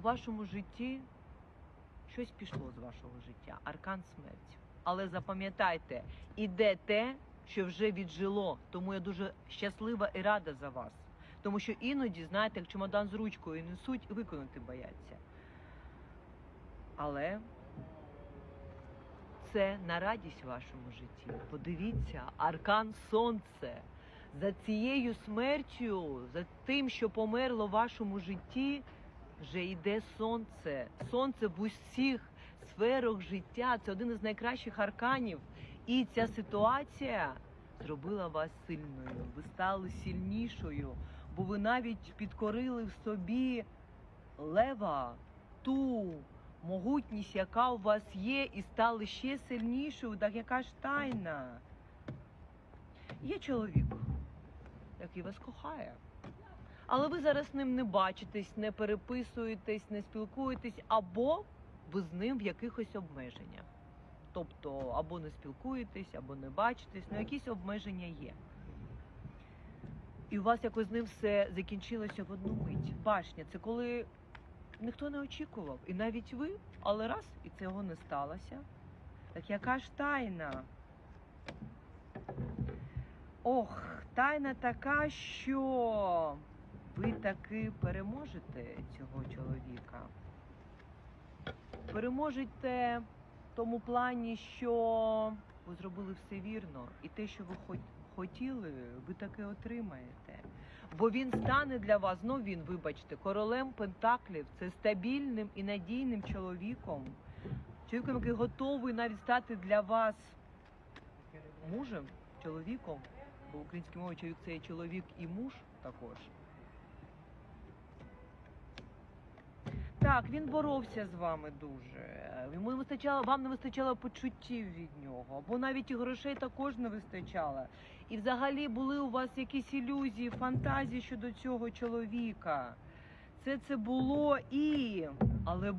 у вашому житті щось пішло з вашого життя, аркан смерті. Але запам'ятайте, іде те, що вже віджило. Тому я дуже щаслива і рада за вас. Тому що іноді, знаєте, як чемодан з ручкою несуть, виконати бояться. Але це на радість вашому житті. Подивіться, аркан сонце. За цією смертю, за тим, що померло в вашому житті, вже йде сонце. Сонце в усіх сферах життя. Це один із найкращих арканів. І ця ситуація зробила вас сильною. Ви стали сильнішою, бо ви навіть підкорили в собі лева, ту могутність, яка у вас є, і стали ще сильнішою. Так яка ж тайна? Є чоловік, який вас кохає. Але ви зараз з ним не бачитесь, не переписуєтесь, не спілкуєтесь, або ви з ним в якихось обмеженнях. Тобто або не спілкуєтесь, або не бачитесь, ну якісь обмеження є. І у вас якось з ним все закінчилося в одну мить. Башня це коли ніхто не очікував, і навіть ви, але раз, і цього не сталося. Так яка ж тайна? Ох, тайна така, що ви таки переможете цього чоловіка. Переможете в тому плані, що ви зробили все вірно, і те, що ви хотіли, ви таки отримаєте. Бо він стане для вас, ну він, вибачте, королем Пентаклів, це стабільним і надійним чоловіком. Чоловіком, який готовий навіть стати для вас мужем, чоловіком. Бо в українській мові чоловік це і чоловік і муж також. Так, він боровся з вами дуже. Йому вистачало, вам не вистачало почуттів від нього, бо навіть і грошей також не вистачало. І взагалі були у вас якісь ілюзії, фантазії щодо цього чоловіка. Це це було і. Але